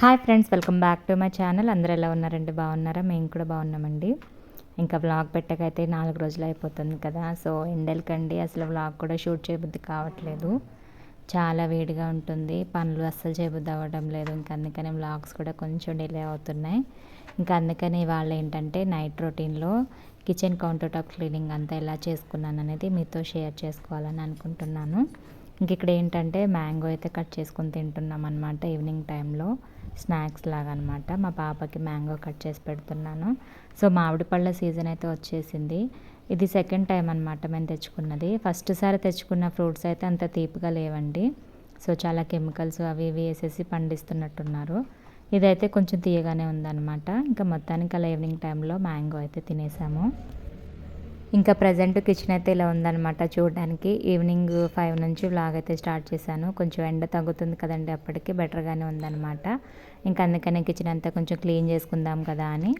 Hi friends welcome back to my channel. అందరూ ఎలా ఉన్నారండి? బాగున్నారా? మేము కూడా బాగున్నామండి. ఇంకా వ్లాగ్ పెట్టకైతే నాలుగు రోజులు అయిపోతుంది కదా. సో ఎండలకండి. అసలు వ్లాగ్ కూడా షూట్ చేయబుద్ధి కావట్లేదు. చాలా వేడిగా ఉంటుంది. పనులు అస్సలు చేయబుద్ధి అవ్వడం లేదు. ఇంకా అందుకని వ్లాగ్స్ కూడా కొంచెం డిలే అవుతున్నాయి. ఇంకా అందుకని వాళ్ళు ఏంటంటే నైట్ రొటీన్లో కిచెన్ కౌంటర్ టాప్ క్లీనింగ్ అంతా ఎలా చేసుకున్నాను అనేది మీతో షేర్ చేసుకోవాలని అనుకుంటున్నాను. ఇంక ఇక్కడ ఏంటంటే మ్యాంగో అయితే కట్ చేసుకుని తింటున్నాం అనమాట ఈవినింగ్ టైంలో. స్నాక్స్ లాగా అనమాట మా పాపకి మ్యాంగో కట్ చేసి పెడుతున్నాను. సో మామిడి పళ్ళ సీజన్ అయితే వచ్చేసింది. ఇది సెకండ్ టైం అనమాట మేము తెచ్చుకున్నది. ఫస్ట్ సారి తెచ్చుకున్న ఫ్రూట్స్ అయితే అంత తీపిగా లేవండి. సో చాలా కెమికల్స్ అవి ఇవి వేసేసి పండిస్తున్నట్టున్నారు. ఇదైతే కొంచెం తీయగానే ఉందన్నమాట. ఇంకా మొత్తానికి అలా ఈవినింగ్ టైంలో మ్యాంగో అయితే తినేసాము. ఇంకా ప్రజెంట్ కిచెన్ అయితే ఇలా ఉందన్నమాట చూడడానికి. ఈవినింగ్ ఫైవ్ నుంచి వ్లాగ్ అయితే స్టార్ట్ చేశాను. కొంచెం ఎండ తగ్గుతుంది కదండి అప్పటికి. బెటర్గానే ఉందన్నమాట. ఇంకా అందుకనే కిచెన్ అంతా కొంచెం క్లీన్ చేసుకుందాం కదా అని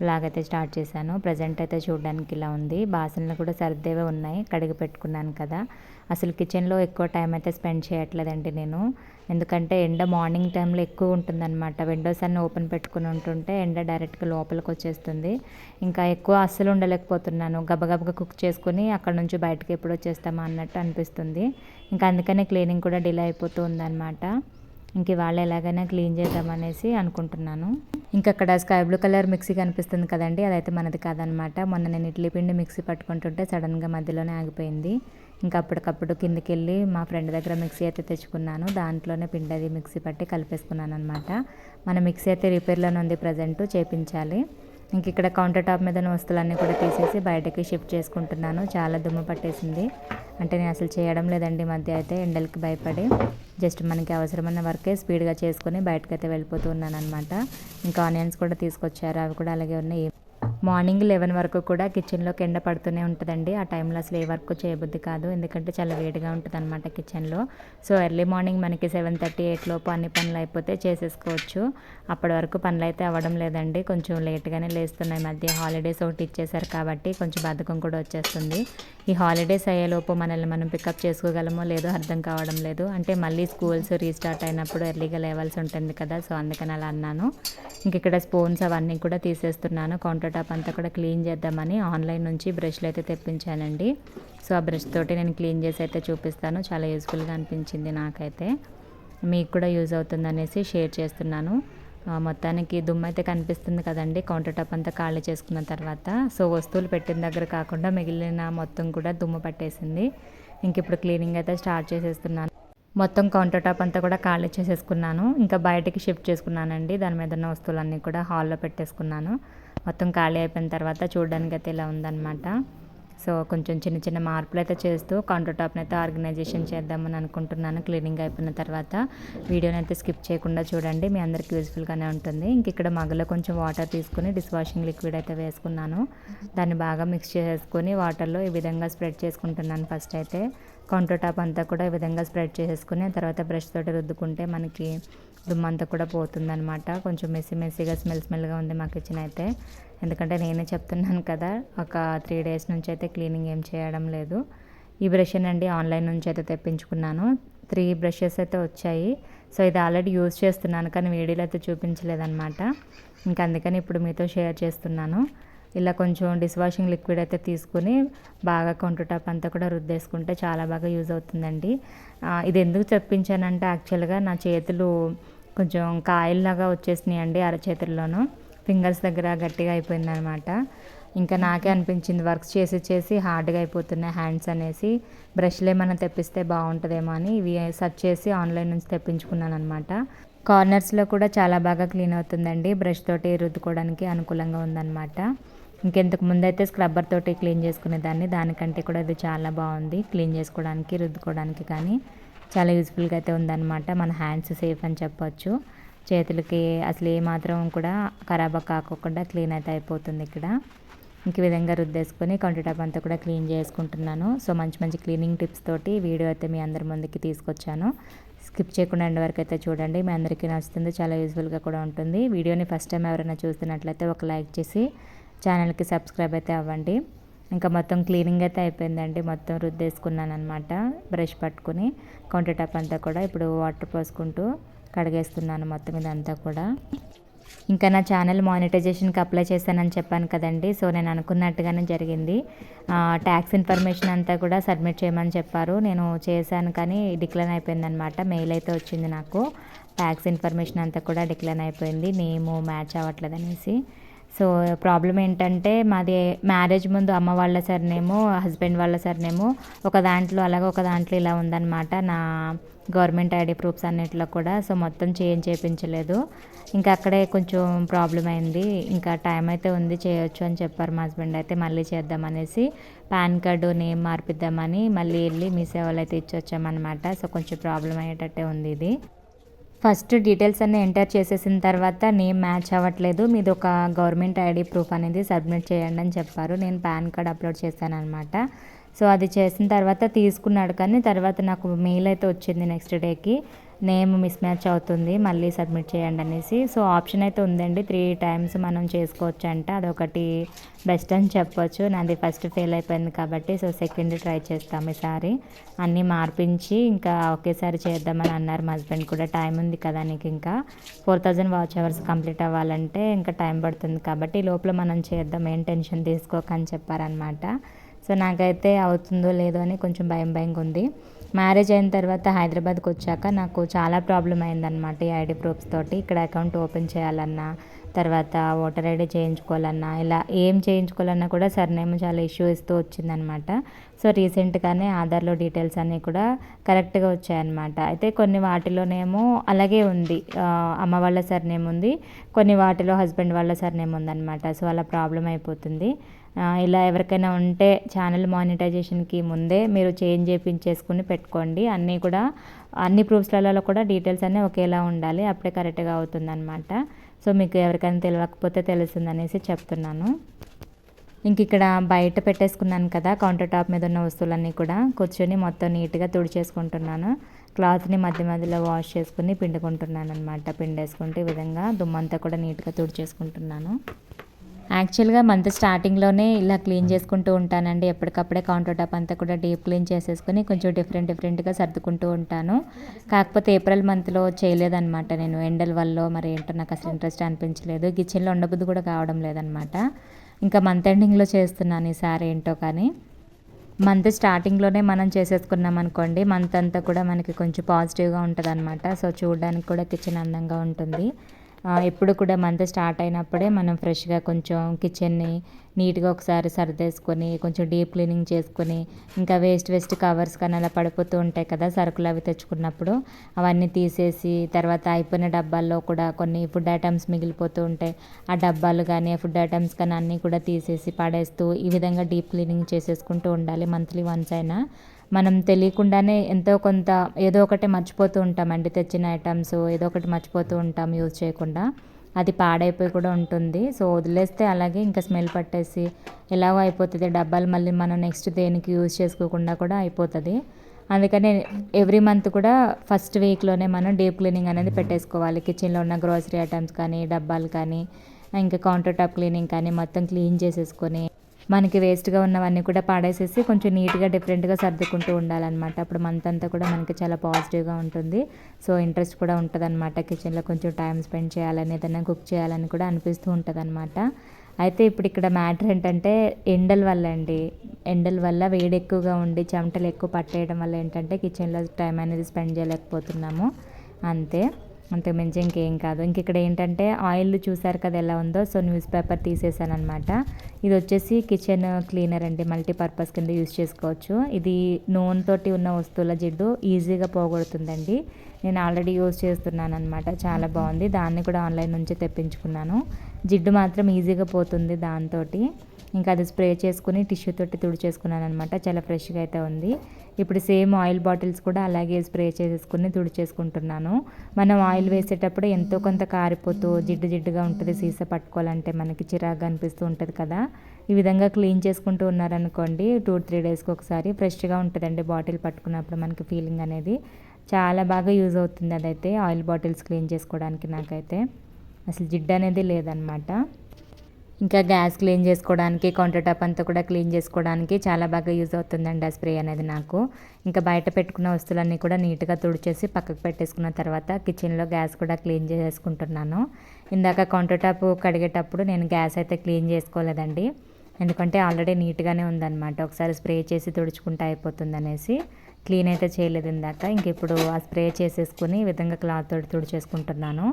వ్లాగ్ అయితే స్టార్ట్ చేశాను. ప్రజెంట్ అయితే చూడడానికి ఇలా ఉంది. బాసనలు కూడా సర్దేవే ఉన్నాయి. కడిగి పెట్టుకున్నాను కదా. అసలు కిచెన్లో ఎక్కువ టైం అయితే స్పెండ్ చేయట్లేదండి నేను. ఎందుకంటే ఎండ మార్నింగ్ టైంలో ఎక్కువ ఉంటుందన్నమాట. విండోస్ అన్నీ ఓపెన్ పెట్టుకుని ఉంటుంటే ఎండ డైరెక్ట్గా లోపలికి వచ్చేస్తుంది. ఇంకా ఎక్కువ అస్సలు ఉండలేకపోతున్నాను. గబగబగా కుక్ చేసుకుని అక్కడ నుంచి బయటకి ఎప్పుడు వచ్చేస్తామా అన్నట్టు అనిపిస్తుంది. ఇంకా అందుకనే క్లీనింగ్ కూడా డిలే అయిపోతూ ఉందన్నమాట. ఇంక ఇవాళ ఎలాగైనా క్లీన్ చేద్దామనేసి అనుకుంటున్నాను. ఇంక అక్కడ స్కై బ్లూ కలర్ మిక్సీ కనిపిస్తుంది కదండి అదైతే మనది కాదనమాట. మొన్న నేను ఇడ్లీ పిండి మిక్సీ పట్టుకుంటుంటే సడన్గా మధ్యలోనే ఆగిపోయింది. ఇంకా అప్పటికప్పుడు కిందికి వెళ్ళి మా ఫ్రెండ్ దగ్గర మిక్సీ అయితే తెచ్చుకున్నాను. దాంట్లోనే పిండి అది మిక్సీ పట్టి కలిపేసుకున్నాను అనమాట మన మిక్సీ అయితే రిపేర్లోనే ఉంది ప్రజెంట్ చేపించాలి. ఇంక ఇక్కడ కౌంటర్ టాప్ మీద వస్తువులన్నీ కూడా తీసేసి బయటకి షిఫ్ట్ చేసుకుంటున్నాను. చాలా దుమ్ము పట్టేసింది. అంటే నేను అసలు చేయడం లేదండి మధ్య అయితే ఎండలకి భయపడి. జస్ట్ మనకి అవసరమైన వర్కే స్పీడ్గా చేసుకొని బయటకైతే వెళ్ళిపోతూ ఉన్నాను అనమాట ఇంకా ఆనియన్స్ కూడా తీసుకొచ్చారు. అవి కూడా అలాగే ఉన్నాయి. మార్నింగ్ లెవెన్ వరకు కూడా కిచెన్లోకి ఎండ పడుతూనే ఉంటుందండి. ఆ టైంలో అసలు ఏ వర్క్ చేయబుద్ధి కాదు. ఎందుకంటే చాలా వేడిగా ఉంటుంది అనమాట కిచెన్లో. సో ఎర్లీ మార్నింగ్ మనకి సెవెన్ థర్టీ ఎయిట్ లోపు అన్ని పనులు అయిపోతే చేసేసుకోవచ్చు. అప్పటి వరకు పనులు అయితే అవ్వడం లేదండి. కొంచెం లేట్గానే లేస్తున్నాయి. మధ్య హాలిడేస్ ఒకటి ఇచ్చేసారు కాబట్టి కొంచెం బద్ధకం కూడా వచ్చేస్తుంది. ఈ హాలిడేస్ అయ్యేలోపు మనల్ని మనం పికప్ చేసుకోగలమో లేదో అర్థం కావడం లేదు. అంటే మళ్ళీ స్కూల్స్ రీస్టార్ట్ అయినప్పుడు ఎర్లీగా లేవాల్సి ఉంటుంది కదా. సో అందుకని అలా అన్నాను. ఇంక ఇక్కడ స్పూన్స్ అవన్నీ కూడా తీసేస్తున్నాను. కౌంటర్ టాప్ అంతా కూడా క్లీన్ చేద్దామని ఆన్లైన్ నుంచి బ్రష్లు అయితే తెప్పించానండి. సో ఆ బ్రష్ తోటి నేను క్లీన్ చేసి అయితే చూపిస్తాను. చాలా యూస్ఫుల్గా అనిపించింది నాకైతే. మీకు కూడా యూజ్ అవుతుంది అనేసి షేర్ చేస్తున్నాను. మొత్తానికి దుమ్ము అయితే కనిపిస్తుంది కదండి. కౌంటర్ టాప్ అంతా ఖాళీ చేసుకున్న తర్వాత. సో వస్తువులు పెట్టిన దగ్గర కాకుండా మిగిలిన మొత్తం కూడా దుమ్ము పట్టేసింది. ఇంక ఇప్పుడు క్లీనింగ్ అయితే స్టార్ట్ చేసేస్తున్నాను. మొత్తం కౌంటర్ టాప్ అంతా కూడా ఖాళీ చేసేసుకున్నాను. ఇంకా బయటకి షిఫ్ట్ చేసుకున్నానండి. దాని మీద ఉన్న వస్తువులన్నీ కూడా హాల్లో పెట్టేసుకున్నాను. మొత్తం ఖాళీ అయిపోయిన తర్వాత చూడడానికి అయితే ఇలా ఉందన్నమాట. సో కొంచెం చిన్న చిన్న మార్పులు అయితే చేస్తూ కౌంటర్ టాప్ని అయితే ఆర్గనైజేషన్ చేద్దామని అనుకుంటున్నాను. క్లీనింగ్ అయిపోయిన తర్వాత వీడియోని అయితే స్కిప్ చేయకుండా చూడండి. మీ అందరికి యూస్ఫుల్గానే ఉంటుంది. ఇంక ఇక్కడ మగలో కొంచెం వాటర్ తీసుకుని డిష్ వాషింగ్ లిక్విడ్ అయితే వేసుకున్నాను. దాన్ని బాగా మిక్స్ చేసుకొని వాటర్లో ఈ విధంగా స్ప్రెడ్ చేసుకుంటున్నాను ఫస్ట్ అయితే. కౌంటర్ టాప్ అంతా కూడా ఈ విధంగా స్ప్రెడ్ చేసేసుకుని తర్వాత బ్రష్ తోటి రుద్దుకుంటే మనకి దుమ్మంతా కూడా పోతుందనమాట కొంచెం మెస్సీ మెస్సీగా స్మెల్ స్మెల్గా ఉంది మా కిచెన్ అయితే. ఎందుకంటే నేనే చెప్తున్నాను కదా ఒక త్రీ డేస్ నుంచి అయితే క్లీనింగ్ ఏం చేయడం లేదు. ఈ బ్రష్ అండి ఆన్లైన్ నుంచి అయితే తెప్పించుకున్నాను. త్రీ బ్రషెస్ అయితే వచ్చాయి. సో ఇది ఆల్రెడీ యూజ్ చేస్తున్నాను కానీ వీడియోలో అయితే చూపించలేదన్నమాట. ఇంకా అందుకని ఇప్పుడు మీతో షేర్ చేస్తున్నాను. ఇలా కొంచెం డిష్ వాషింగ్ లిక్విడ్ అయితే తీసుకుని బాగా కౌంటర్ టాప్ అంతా కూడా రుద్దేసుకుంటే చాలా బాగా యూజ్ అవుతుందండి. ఇది ఎందుకు చెప్పించానంటే యాక్చువల్గా నా చేతులు కొంచెం కాయల్లాగా వచ్చేసినాయి అండి అరచేతుల్లోనూ. ఫింగర్స్ దగ్గర గట్టిగా అయిపోయింది అనమాట ఇంకా నాకే అనిపించింది వర్క్స్ చేసి చేసి హార్డ్గా అయిపోతున్నాయి హ్యాండ్స్ అనేసి. బ్రష్లు ఏమైనా తెప్పిస్తే బాగుంటుందేమో అని ఇవి సెర్చ్ చేసి ఆన్లైన్ నుంచి తెప్పించుకున్నాను అనమాట కార్నర్స్లో కూడా చాలా బాగా క్లీన్ అవుతుందండి. బ్రష్ తోటి రుద్దుకోవడానికి అనుకూలంగా ఉందన్నమాట ఇంకెంతకు ముందైతే స్క్రబ్బర్ తోటి క్లీన్ చేసుకునేదాన్ని. దానికంటే కూడా ఇది చాలా బాగుంది. క్లీన్ చేసుకోవడానికి రుద్దుకోవడానికి కానీ. చాలా యూస్ఫుల్గా అయితే ఉందన్నమాట. మన హ్యాండ్స్ సేఫ్ అని చెప్పొచ్చు. చేతులకి అసలు ఏమాత్రం కూడా ఖరాబ్ కాకోకుండా క్లీన్ అయితే అయిపోతుంది ఇక్కడ. ఇంక విధంగా రుద్దేసుకొని కౌంటర్ టాప్ అంతా కూడా క్లీన్ చేసుకుంటున్నాను. సో మంచి మంచి క్లీనింగ్ టిప్స్ తోటి వీడియో అయితే మీ అందరి ముందుకి తీసుకొచ్చాను. స్కిప్ చేయకుండా ఎండ్ వరకు అయితే చూడండి. మీ అందరికీ నచ్చుతుంది. చాలా యూజ్ఫుల్గా కూడా ఉంటుంది. వీడియోని ఫస్ట్ టైం ఎవరైనా చూస్తున్నట్లయితే ఒక లైక్ చేసి ఛానల్కి సబ్స్క్రైబ్ అయితే అవ్వండి. ఇంకా మొత్తం క్లీనింగ్ అయితే అయిపోయిందండి. మొత్తం రుద్దేసుకున్నాను అనమాట బ్రష్ పట్టుకుని కౌంటర్ టాప్ అంతా కూడా ఇప్పుడు వాటర్ పోసుకుంటూ కడిగేస్తున్నాను మొత్తం ఇదంతా కూడా. ఇంకా నా ఛానల్ మానిటైజేషన్కి అప్లై చేశానని చెప్పాను కదండి. సో నేను అనుకున్నట్టుగానే జరిగింది. ట్యాక్స్ ఇన్ఫర్మేషన్ అంతా కూడా సబ్మిట్ చేయమని చెప్పారు. నేను చేశాను కానీ డిక్లైన్ అయిపోయిందనమాట మెయిల్ అయితే వచ్చింది నాకు. ట్యాక్స్ ఇన్ఫర్మేషన్ అంతా కూడా డిక్లైన్ అయిపోయింది. నేము మ్యాచ్ అవ్వట్లేదు అనేసి. సో ప్రాబ్లం ఏంటంటే మాది మ్యారేజ్ ముందు అమ్మ వాళ్ళ సర్నేమో హస్బెండ్ వాళ్ళ సర్నేమో ఒక దాంట్లో అలాగే ఒక దాంట్లో ఇలా ఉందన్నమాట. నా గవర్నమెంట్ ఐడి ప్రూఫ్స్ అన్నిట్లో కూడా. సో మొత్తం చేంజ్ చేయించలేదు. ఇంకా అక్కడే కొంచెం ప్రాబ్లం అయింది. ఇంకా టైం అయితే ఉంది చేయొచ్చు అని చెప్పారు మా హస్బెండ్. అయితే మళ్ళీ చేద్దామనేసి పాన్ కార్డు నేమ్ మార్పిద్దామని మళ్ళీ వెళ్ళి మీ సేవలు అయితే ఇచ్చొచ్చామన్నమాట. సో కొంచెం ప్రాబ్లం అయ్యేటట్టే ఉంది ఇది. ఫస్ట్ డీటెయిల్స్ అన్నీ ఎంటర్ చేసేసిన తర్వాత నేమ్ మ్యాచ్ అవ్వట్లేదు. మీది ఒక గవర్నమెంట్ ఐడి ప్రూఫ్ అనేది సబ్మిట్ చేయండి అని చెప్పారు. నేను పాన్ కార్డ్ అప్లోడ్ చేశాను అనమాట సో అది చేసిన తర్వాత తీసుకున్నాడు కానీ తర్వాత నాకు మెయిల్ అయితే వచ్చింది నెక్స్ట్ డేకి. నేమ్ మిస్ మ్యాచ్ అవుతుంది మళ్ళీ సబ్మిట్ చేయండి అనేసి. సో ఆప్షన్ అయితే ఉందండి. త్రీ టైమ్స్ మనం చేసుకోవచ్చు అంట అదొకటి బెస్ట్ అని చెప్పొచ్చు. నాది ఫస్ట్ ఫెయిల్ అయిపోయింది కాబట్టి సో సెకండ్ ట్రై చేస్తాం ఈసారి. అన్నీ మార్పించి ఇంకా ఒకేసారి చేద్దామని అన్నారు మా హస్బెండ్ కూడా. టైం ఉంది కదా నీకు ఇంకా. Four thousand watch hours complete అవ్వాలంటే ఇంకా టైం పడుతుంది కాబట్టి లోపల మనం చేద్దాం. ఏం టెన్షన్ తీసుకోకని చెప్పారనమాట సో నాకైతే అవుతుందో లేదో అని కొంచెం భయం భయంగా ఉంది. మ్యారేజ్ అయిన తర్వాత హైదరాబాద్కి వచ్చాక నాకు చాలా ప్రాబ్లం అయిందనమాట ఈ ఐడి ప్రూఫ్స్ తోటి. ఇక్కడ అకౌంట్ ఓపెన్ చేయాలన్నా తర్వాత ఓటర్ ఐడి చేయించుకోవాలన్నా ఇలా ఏం చేయించుకోవాలన్నా కూడా సర్నేమ్ చాలా ఇష్యూ ఇస్తూ వచ్చిందనమాట సో రీసెంట్గానే ఆధార్లో డీటెయిల్స్ అన్నీ కూడా కరెక్ట్గా వచ్చాయన్నమాట. అయితే కొన్ని వాటిలోనేమో అలాగే ఉంది. అమ్మ వాళ్ళ సర్నేమ్ ఉంది. కొన్ని వాటిలో హస్బెండ్ వాళ్ళ సర్నేమ్ ఉందన్నమాట. సో అలా ప్రాబ్లం అయిపోతుంది. ఇలా ఎవరికైనా ఉంటే ఛానల్ మానిటైజేషన్కి ముందే మీరు చేంజ్ చేయించేసుకుని పెట్టుకోండి. అన్నీ కూడా అన్ని ప్రూఫ్స్లలో కూడా డీటెయిల్స్ అన్నీ ఒకేలా ఉండాలి. అప్పుడే కరెక్ట్గా అవుతుందన్నమాట. సో మీకు ఎవరికైనా తెలియకపోతే తెలుస్తుంది అనేసి చెప్తున్నాను. ఇంక ఇక్కడ బయట పెట్టేసుకున్నాను కదా కౌంటర్ టాప్ మీద ఉన్న వస్తువులన్నీ కూడా కూర్చొని మొత్తం నీట్గా తుడిచేసుకుంటున్నాను. క్లాత్ని మధ్య మధ్యలో వాష్ చేసుకుని పిండుకుంటున్నాను అనమాట పిండేసుకుంటే ఈ విధంగా దుమ్మంతా కూడా నీట్గా తుడిచేసుకుంటున్నాను. యాక్చువల్గా మంత్ స్టార్టింగ్లోనే ఇలా క్లీన్ చేసుకుంటూ ఉంటానండి. ఎప్పటికప్పుడే కౌంటర్ టాప్ అంతా కూడా డీప్ క్లీన్ చేసేసుకుని కొంచెం డిఫరెంట్ డిఫరెంట్గా సర్దుకుంటూ ఉంటాను. కాకపోతే ఏప్రిల్ మంత్లో చేయలేదన్నమాట నేను. ఎండల వల్ల మరి ఏంటో నాకు అసలు ఇంట్రెస్ట్ అనిపించలేదు. కిచెన్లో ఉండబుద్ధి కూడా కావడం లేదనమాట ఇంకా మంత్ ఎండింగ్లో చేస్తున్నాను ఈసారి ఏంటో కానీ. మంత్ స్టార్టింగ్లోనే మనం చేసేసుకున్నాం అనుకోండి మంత్ అంతా కూడా మనకి కొంచెం పాజిటివ్గా ఉంటుంది అనమాట సో చూడడానికి కూడా కిచెన్ అందంగా ఉంటుంది. ఎప్పుడు కూడా మంత్ స్టార్ట్ అయినప్పుడే మనం ఫ్రెష్గా కొంచెం కిచెన్ని నీట్గా ఒకసారి సర్దేసుకొని కొంచెం డీప్ క్లీనింగ్ చేసుకొని ఇంకా వేస్ట్ వేస్ట్ కవర్స్ కానీ అలా పడిపోతూ ఉంటాయి కదా సరుకులు అవి తెచ్చుకున్నప్పుడు అవన్నీ తీసేసి తర్వాత అయిపోయిన డబ్బాల్లో కూడా కొన్ని ఫుడ్ ఐటమ్స్ మిగిలిపోతూ ఉంటాయి. ఆ డబ్బాలు కానీ ఫుడ్ ఐటమ్స్ కానీ అన్నీ కూడా తీసేసి పడేస్తూ ఈ విధంగా డీప్ క్లీనింగ్ చేసేసుకుంటూ ఉండాలి మంత్లీ వన్స్ అయినా. మనం తెలియకుండానే ఎంతో కొంత ఏదో ఒకటి మర్చిపోతూ ఉంటామండి తెచ్చిన ఐటమ్స్ ఏదో ఒకటి మర్చిపోతూ ఉంటాం యూజ్ చేయకుండా. అది పాడైపోయి కూడా ఉంటుంది. సో వదిలేస్తే అలాగే ఇంకా స్మెల్ పట్టేసి ఎలాగో అయిపోతుంది. డబ్బాలు మళ్ళీ మనం నెక్స్ట్ దేనికి యూజ్ చేసుకోకుండా కూడా అయిపోతుంది. అందుకని ఎవ్రీ మంత్ కూడా ఫస్ట్ వీక్లోనే మనం డీప్ క్లీనింగ్ అనేది పెట్టేసుకోవాలి. కిచెన్లో ఉన్న గ్రోసరీ ఐటమ్స్ కానీ డబ్బాలు కానీ ఇంకా కౌంటర్ టాప్ క్లీనింగ్ కానీ మొత్తం క్లీన్ చేసేసుకొని. మనకి వేస్ట్గా ఉన్నవన్నీ కూడా పాడేసేసి కొంచెం నీట్గా డిఫరెంట్గా సర్దుకుంటూ ఉండాలన్నమాట. అప్పుడు మంత్ అంతా కూడా మనకి చాలా పాజిటివ్గా ఉంటుంది. సో ఇంట్రెస్ట్ కూడా ఉంటుంది అనమాట కిచెన్లో కొంచెం టైం స్పెండ్ చేయాలని ఏదైనా కుక్ చేయాలని కూడా అనిపిస్తూ ఉంటుంది అనమాట అయితే ఇప్పుడు ఇక్కడ మ్యాటర్ ఏంటంటే ఎండల వల్ల అండి. ఎండల వల్ల వేడి ఎక్కువగా ఉండి చెమటలు ఎక్కువ పట్టేయడం వల్ల ఏంటంటే కిచెన్లో టైం అనేది స్పెండ్ చేయలేకపోతున్నాము. అంతే. అంతకుమించి ఇంకేం కాదు. ఇంక ఇక్కడ ఏంటంటే ఆయిల్ చూసారు కదా ఎలా ఉందో సో న్యూస్ పేపర్ తీసేసాను అనమాట ఇది వచ్చేసి కిచెన్ క్లీనర్ అండి మల్టీపర్పస్ కింద యూస్ చేసుకోవచ్చు. ఇది నూనె తోటి ఉన్న వస్తువుల జిడ్డు ఈజీగా పోగొడుతుందండి. నేను ఆల్రెడీ యూజ్ చేస్తున్నాను అనమాట చాలా బాగుంది. దాన్ని కూడా ఆన్లైన్ నుంచి తెప్పించుకున్నాను. జిడ్డు మాత్రం ఈజీగా పోతుంది దాంతో ఇంకా అది స్ప్రే చేసుకుని టిష్యూ తోటి తుడిచేసుకున్నాను అనమాట చాలా ఫ్రెష్గా అయితే ఉంది. ఇప్పుడు సేమ్ ఆయిల్ బాటిల్స్ కూడా అలాగే స్ప్రే చేసేసుకుని తుడిచేసుకుంటున్నాను. మనం ఆయిల్ వేసేటప్పుడు ఎంతో కొంత కారిపోతూ జిడ్డు జిడ్డుగా ఉంటుంది సీస పట్టుకోవాలంటే మనకి చిరాగ్గా అనిపిస్తూ ఉంటుంది కదా. ఈ విధంగా క్లీన్ చేసుకుంటూ ఉన్నారనుకోండి టూ త్రీ డేస్కి ఒకసారి ఫ్రెష్గా ఉంటుందండి బాటిల్ పట్టుకున్నప్పుడు మనకి ఫీలింగ్ అనేది. చాలా బాగా యూజ్ అవుతుంది అదైతే ఆయిల్ బాటిల్స్ క్లీన్ చేసుకోవడానికి నాకైతే. అసలు జిడ్డు అనేది లేదనమాట. ఇంకా గ్యాస్ క్లీన్ చేసుకోవడానికి కౌంటర్ టాప్ అంతా కూడా క్లీన్ చేసుకోవడానికి చాలా బాగా యూజ్ అవుతుందండి ఆ స్ప్రే అనేది నాకు. ఇంకా బయట పెట్టుకున్న వస్తువులన్నీ కూడా నీట్గా తుడిచేసి పక్కకు పెట్టేసుకున్న తర్వాత కిచెన్లో గ్యాస్ కూడా క్లీన్ చేసుకుంటున్నాను ఇందాక కౌంటర్ టాప్ కడిగేటప్పుడు నేను గ్యాస్ అయితే క్లీన్ చేసుకోలేదండి. ఎందుకంటే ఆల్రెడీ నీట్గానే ఉందన్నమాట. ఒకసారి స్ప్రే చేసి తుడుచుకుంటే అయిపోతుంది అనేసి క్లీన్ అయితే చేయలేదు ఇందాక. ఇంక ఇప్పుడు ఆ స్ప్రే చేసేసుకుని ఈ విధంగా క్లాత్ తోటి తుడిచేసుకుంటున్నాను.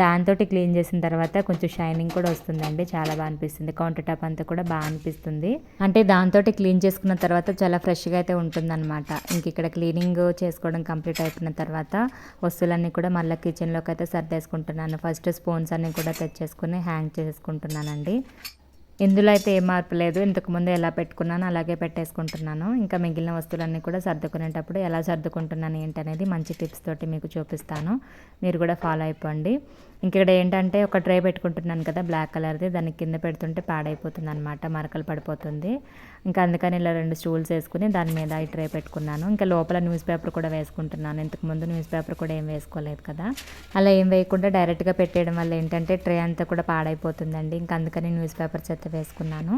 దాంతో క్లీన్ చేసిన తర్వాత కొంచెం షైనింగ్ కూడా వస్తుందండి. చాలా బాగా అనిపిస్తుంది. కౌంటర్ టాప్ అంతా కూడా బాగా అనిపిస్తుంది. అంటే దాంతో క్లీన్ చేసుకున్న తర్వాత చాలా ఫ్రెష్గా అయితే ఉంటుందన్నమాట. ఇంక ఇక్కడ క్లీనింగ్ చేసుకోవడం కంప్లీట్ అయిపోయిన తర్వాత వస్తువులన్నీ కూడా మళ్ళీ కిచెన్లోకి అయితే సర్దేసుకుంటున్నాను. ఫస్ట్ స్పూన్స్ అన్నీ కూడా తెచ్చేసుకుని హ్యాంగ్ చేసుకుంటున్నానండి ఇందులో అయితే ఏం మార్పు లేదు. ఇంతకుముందు ఎలా పెట్టుకున్నానో అలాగే పెట్టేసుకుంటున్నాను. ఇంకా మిగిలిన వస్తువులన్నీ కూడా సర్దుకునేటప్పుడు ఎలా సర్దుకుంటున్నాను ఏంటనేది మంచి టిప్స్ తోటి మీకు చూపిస్తాను. మీరు కూడా ఫాలో అయిపోండి. ఇక్కడ ఏంటంటే ఒక ట్రే పెట్టుకుంటున్నాను కదా బ్లాక్ కలర్ది. దాన్ని కింద పెడుతుంటే పాడైపోతుంది అనమాట మరకలు పడిపోతుంది. ఇంకా అందుకని ఇలా రెండు స్టూల్స్ వేసుకుని దాని మీద ఈ ట్రే పెట్టుకున్నాను. ఇంకా లోపల న్యూస్ పేపర్ కూడా వేసుకుంటున్నాను. ఇంతకుముందు న్యూస్ పేపర్ కూడా ఏం వేసుకోలేదు కదా. అలా ఏం వేయకుండా డైరెక్ట్గా పెట్టేయడం వల్ల ఏంటంటే ట్రే అంతా కూడా పాడైపోతుందండి. ఇంకా అందుకని న్యూస్ పేపర్ చెత్త అయితే వేసుకున్నాను.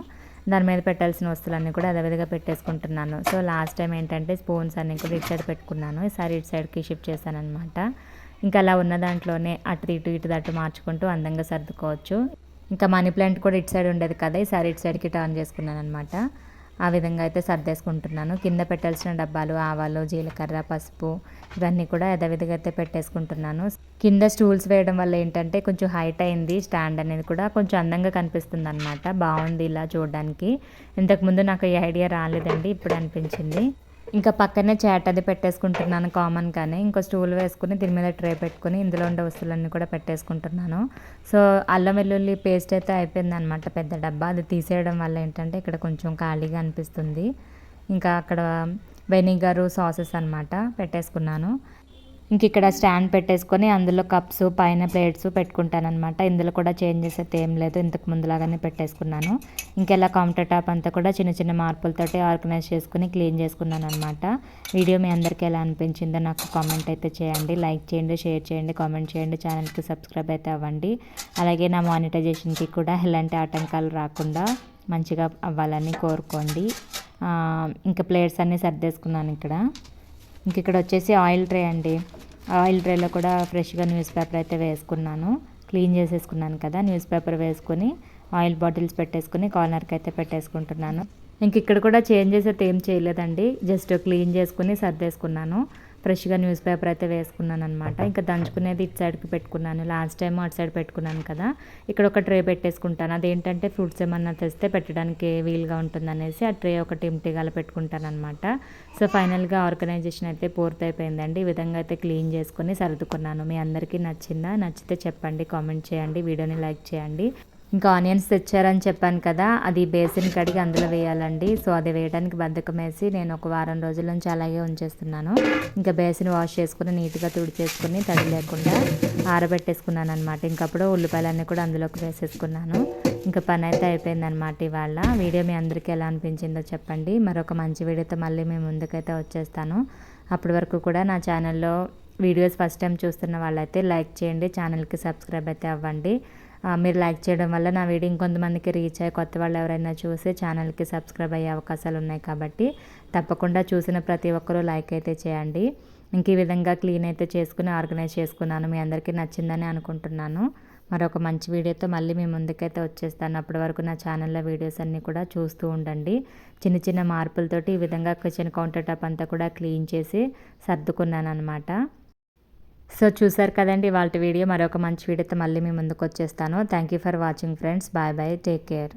దాని మీద పెట్టాల్సిన వస్తువులన్నీ కూడా అదేవిధంగా పెట్టేసుకుంటున్నాను. సో లాస్ట్ టైం ఏంటంటే స్పూన్స్ అన్నీ కూడా ఇటు సైడ్ పెట్టుకున్నాను. ఈసారి ఇటు సైడ్కి షిఫ్ట్ చేశాను అనమాట ఇంకా అలా ఉన్న దాంట్లోనే అటు ఇటు ఇటు దట్టు మార్చుకుంటూ అందంగా సర్దుకోవచ్చు. ఇంకా మనీ ప్లాంట్ కూడా ఇటు సైడ్ ఉండేది కదా ఈసారి ఇటు సైడ్కి టర్న్ చేసుకున్నాను అనమాట ఆ విధంగా అయితే సర్దేసుకుంటున్నాను. కింద పెట్టాల్సిన డబ్బాలు ఆవాలు జీలకర్ర పసుపు ఇవన్నీ కూడా యథావిధిగా అయితే పెట్టేసుకుంటున్నాను. కింద స్టూల్స్ వేయడం వల్ల ఏంటంటే కొంచెం హైట్ అయింది. స్టాండ్ అనేది కూడా కొంచెం అందంగా కనిపిస్తుంది అనమాట బాగుంది ఇలా చూడడానికి. ఇంతకుముందు నాకు ఈ ఐడియా రాలేదండి. ఇప్పుడు అనిపించింది. ఇంకా పక్కనే చాట్ అది పెట్టేసుకుంటున్నాను కామన్గానే ఇంకో స్టూల్ వేసుకుని దీని మీద ట్రే పెట్టుకుని ఇందులో ఉండే వస్తువులన్నీ కూడా పెట్టేసుకుంటున్నాను. సో అల్లం వెల్లుల్లి పేస్ట్ అయితే అయిపోయింది అనమాట పెద్ద డబ్బా. అది తీసేయడం వల్ల ఏంటంటే ఇక్కడ కొంచెం ఖాళీగా అనిపిస్తుంది. ఇంకా అక్కడ వెనిగరు సాసెస్ అనమాట పెట్టేసుకున్నాను. ఇంక ఇక్కడ స్టాండ్ పెట్టేసుకొని అందులో కప్స్ పైన ప్లేట్స్ పెట్టుకుంటానమాట ఇందులో కూడా చేంజ్ చేసేది ఏం లేదు. ఇంతకు ముందులాగానే పెట్టేసుకున్నాను. ఇంకెలా కౌంటర్ టాప్ అంతా కూడా చిన్న చిన్న మార్పులతోటి ఆర్గనైజ్ చేసుకుని క్లీన్ చేసుకున్నాను అనమాట వీడియో మీ అందరికీ ఎలా అనిపించిందో నాకు కామెంట్ అయితే చేయండి. లైక్ చేయండి షేర్ చేయండి కామెంట్ చేయండి. ఛానల్కి సబ్స్క్రైబ్ అయితే అవ్వండి. అలాగే నా మానిటైజేషన్కి కూడా ఎలాంటి ఆటంకాలు రాకుండా మంచిగా అవ్వాలని కోరుకోండి. ఇంకా ప్లేట్స్ అన్నీ సర్దేసుకున్నాను ఇక్కడ. ఇంక ఇక్కడ వచ్చేసి ఆయిల్ ట్రే అండి. ఆయిల్ ట్రేలో కూడా ఫ్రెష్గా న్యూస్ పేపర్ అయితే వేసుకున్నాను. క్లీన్ చేసేసుకున్నాను కదా న్యూస్ పేపర్ వేసుకొని ఆయిల్ బాటిల్స్ పెట్టేసుకుని కార్నర్కి అయితే పెట్టేసుకుంటున్నాను. ఇంక ఇక్కడ కూడా చేంజెస్ అయితే ఏం చేయలేదండి. జస్ట్ క్లీన్ చేసుకుని సర్దేసుకున్నాను. ఫ్రెష్గా న్యూస్ పేపర్ అయితే వేసుకున్నాను అనమాట ఇంకా దంచుకునేది ఇటు సైడ్కి పెట్టుకున్నాను. లాస్ట్ టైం అటు సైడ్ పెట్టుకున్నాను కదా. ఇక్కడ ఒక ట్రే పెట్టేసుకుంటాను. అదేంటంటే ఫ్రూట్స్ ఏమన్నా తెస్తే పెట్టడానికి వీలుగా ఉంటుంది అనేసి ఆ ట్రే ఒకటి ఇంటిగా పెట్టుకుంటాను అనమాట సో ఫైనల్గా ఆర్గనైజేషన్ అయితే పూర్తయిపోయిందండి. ఈ విధంగా అయితే క్లీన్ చేసుకుని సర్దుకున్నాను. మీ అందరికీ నచ్చిందా? నచ్చితే చెప్పండి కామెంట్ చేయండి వీడియోని లైక్ చేయండి. ఇంకా ఆనియన్స్ తెచ్చారని చెప్పాను కదా అది బేసిన్ కడిగి అందులో వేయాలండి. సో అది వేయడానికి బద్దకం వేసి నేను ఒక వారం రోజుల నుంచి అలాగే ఉంచేస్తున్నాను. ఇంకా బేసిన్ వాష్ చేసుకుని నీట్గా తుడిచేసుకుని తడి లేకుండా ఆరబెట్టేసుకున్నాను అనమాట ఇంకప్పుడు ఉల్లిపాయలన్నీ కూడా అందులోకి వేసేసుకున్నాను. ఇంకా పని అయితే అయిపోయిందనమాట ఇవాళ. వీడియో మీ అందరికీ ఎలా అనిపించిందో చెప్పండి. మరొక మంచి వీడియోతో మళ్ళీ మేము ముందుకైతే వచ్చేస్తాను. అప్పటి వరకు కూడా నా ఛానల్లో వీడియోస్ ఫస్ట్ టైం చూస్తున్న వాళ్ళైతే లైక్ చేయండి. ఛానల్కి సబ్స్క్రైబ్ అయితే అవ్వండి. మీరు లైక్ చేయడం వల్ల నా వీడియో ఇంకొంతమందికి రీచ్ అయ్యి కొత్త వాళ్ళు ఎవరైనా చూసి ఛానల్కి సబ్స్క్రైబ్ అయ్యే అవకాశాలు ఉన్నాయి కాబట్టి తప్పకుండా చూసిన ప్రతి ఒక్కరూ లైక్ అయితే చేయండి. ఇంక ఈ విధంగా క్లీన్ అయితే చేసుకుని ఆర్గనైజ్ చేసుకున్నాను. మీ అందరికీ నచ్చిందని అనుకుంటున్నాను. మరొక మంచి వీడియోతో మళ్ళీ మీ ముందుకైతే వచ్చేస్తాను. అప్పటి వరకు నా ఛానల్లో వీడియోస్ అన్నీ కూడా చూస్తూ ఉండండి. చిన్న చిన్న మార్పులతోటి ఈ విధంగా కిచెన్ కౌంటర్ టాప్ అంతా కూడా క్లీన్ చేసి సర్దుకున్నాను అనమాట సో చూసారు కదండి వాళ్ళ వీడియో. మరొక మంచి వీడియోతో మళ్ళీ మీ ముందుకు వచ్చేస్తాను. Thank you for watching friends bye bye take care